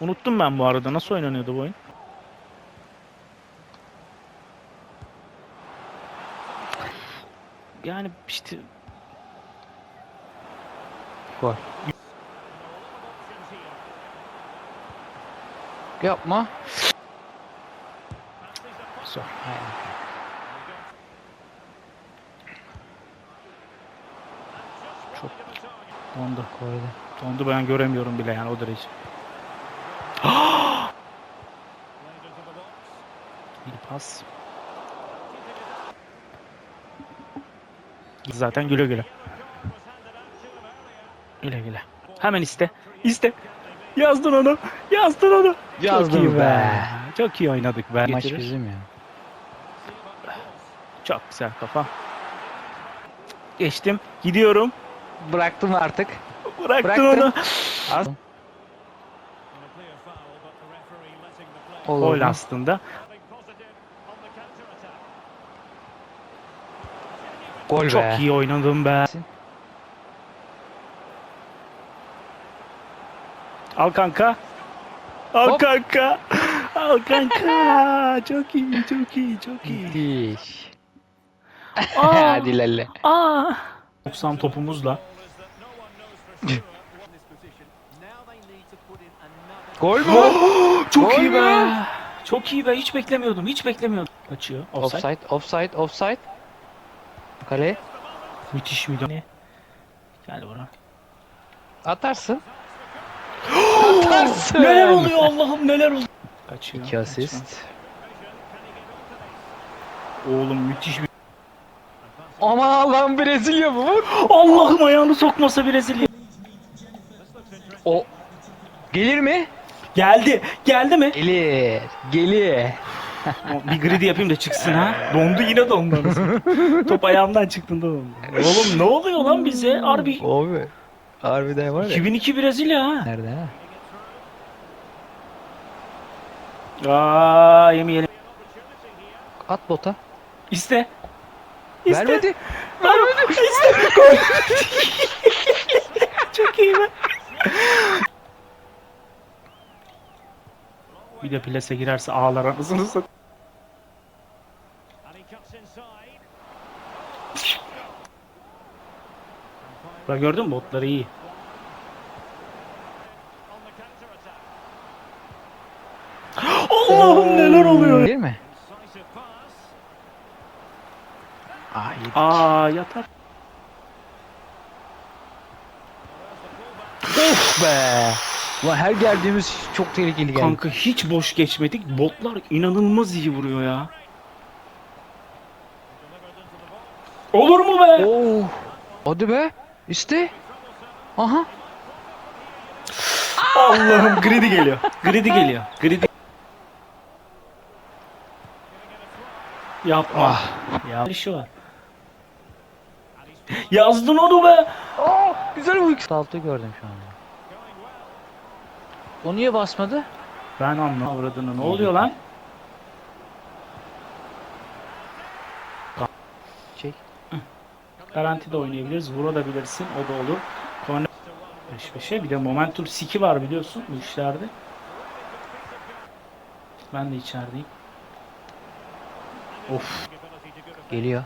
Unuttum ben bu arada nasıl oynanıyordu bu oyun. Yani işte Gol. Yapma. Zor. Aynen. çok dondu. Koydu. Dondu ben göremiyorum bile yani o derece. Bir pas. Zaten güle güle. Güle güle. Hemen iste. İste. Yazdın onu. Yazdın onu. Çok Yazdım iyi be. Çok iyi oynadık be. Maç Getirir. bizim ya. Çok güzel kafa. Geçtim. Gidiyorum. Bıraktım artık. Bıraktın Bıraktım. onu. Az. Gol Olur. aslında. Gol Çok be. iyi oynadın be. Al kanka. Al Hop. kanka. Al kanka. çok iyi, çok iyi, çok iyi. Müthiş. Aa, Hadi lalle. aa. 90 topumuzla. Gol mü? çok Gol iyi be. mü? Çok iyi be. Hiç beklemiyordum. Hiç beklemiyordum. Kaçıyor. Offside. Offside, offside, offside. Kale. Müthiş müdahale. Gel bura. Atarsın. Atarsın. Neler oluyor Allah'ım neler oluyor. Kaçıyor. İki asist. kaçıyor. Oğlum müthiş bir. Aman Allah'ım Brezilya bu. Allah'ım ayağını sokmasa Brezilya. O gelir mi? Geldi. Geldi mi? Gelir. Gelir. Bir gridi yapayım da çıksın ha. Dondu yine dondu. anasını. Top ayağımdan çıktığında dondu. Oğlum ne oluyor lan bize? Harbi. Abi. Harbiden var ya. 2002 Brezilya ha. Nerede ha? Aa yemeyelim. At bota. İste. İste. Vermedi. Vermedi. İste. Çok iyi be. Bir de plase girerse ağlar anasını sat. Bak gördün mü botları iyi. Allah'ım neler oluyor. Değil mi? Aa, yedik. Aa yatar. Of be. Ulan her geldiğimiz çok tehlikeli geldi. Kanka hiç boş geçmedik. Botlar inanılmaz iyi vuruyor ya. Olur mu be? Oo. Hadi be. İşte. Aha. Allah'ım gridi geliyor. Gridi geliyor. Gridi. Yapma. Ya işi var. Yazdın onu be. Aa, güzel bu. Altı gördüm şu anda. O niye basmadı? Ben anlamadım avradını. Ne oluyor lan? Çek. Garanti de oynayabiliriz. Vurabilirsin. O da olur. Korner 5-5'e bir de momentum siki var biliyorsun bu işlerde. Ben de içerideyim. Of. Geliyor.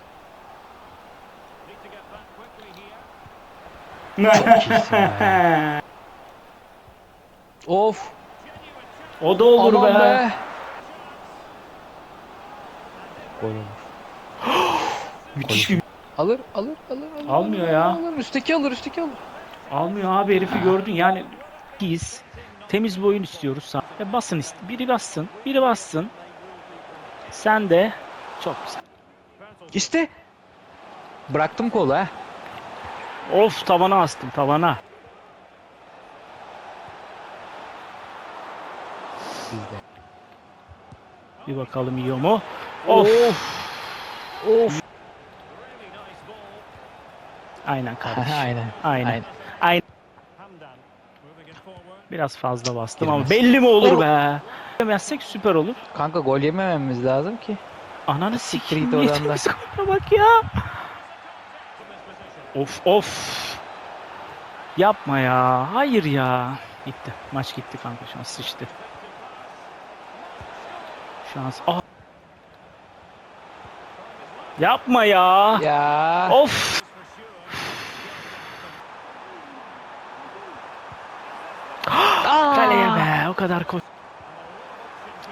Of. o da olur Aman be. be. Gol olur. Müthiş bir Alır, alır, alır, alır. Almıyor alır, ya. Alır, üstteki alır, üstteki alır. almıyor abi herifi gördün yani iyiyiz. Temiz bir oyun istiyoruz. Ya basın ist- biri bassın, biri bassın. Sen de çok güzel. İşte. Bıraktım kolu ha. Of tavana astım tavana. Bizde. Bir bakalım yiyor mu? Of. Of. Aynen kardeşim. Aynen. Aynen. Aynen. Aynen. Biraz fazla bastım ama Girmez. belli mi olur be? Yemezsek süper olur. Kanka gol yemememiz lazım ki. Ananı Siktir git oradan da. bak ya. Of of. Yapma ya. Hayır ya. Gitti. Maç gitti kanka şu an sıçtı. Şans. Ah. Yapma ya. Ya. Of. Aa! Kaleye be o kadar koy.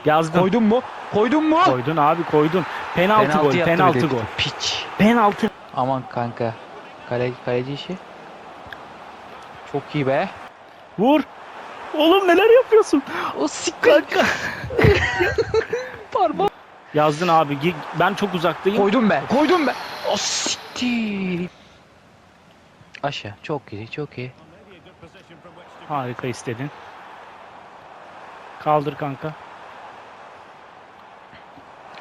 Yazdın. Koydun mu? Koydun mu? Koydun abi koydun. Penaltı, gol, penaltı bir de. gol. Piç. Penaltı. Aman kanka. Kale, kaleci işi. Çok iyi be. Vur. Oğlum neler yapıyorsun? O siktir. Kanka. Parma. Yazdın abi. Ben çok uzaktayım. Koydum be. Koydum be. O siktir. Aşağı. Çok iyi. Çok iyi. Harika istedin. Kaldır kanka.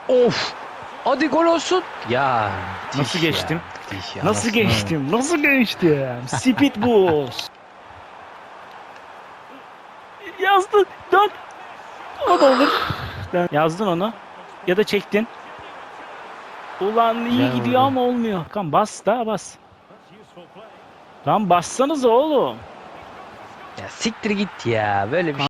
Of. Hadi gol olsun. Ya. Nasıl ya, geçtim? ya, Nasıl geçtim? Nasıl geçtim? Speed boost. Yazdın. Dön. O da olur. Dön. Yazdın onu. Ya da çektin. Ulan iyi Gel gidiyor oğlum. ama olmuyor. Kan bas daha bas. Lan bassanız oğlum. Ya siktir git ya. Böyle bir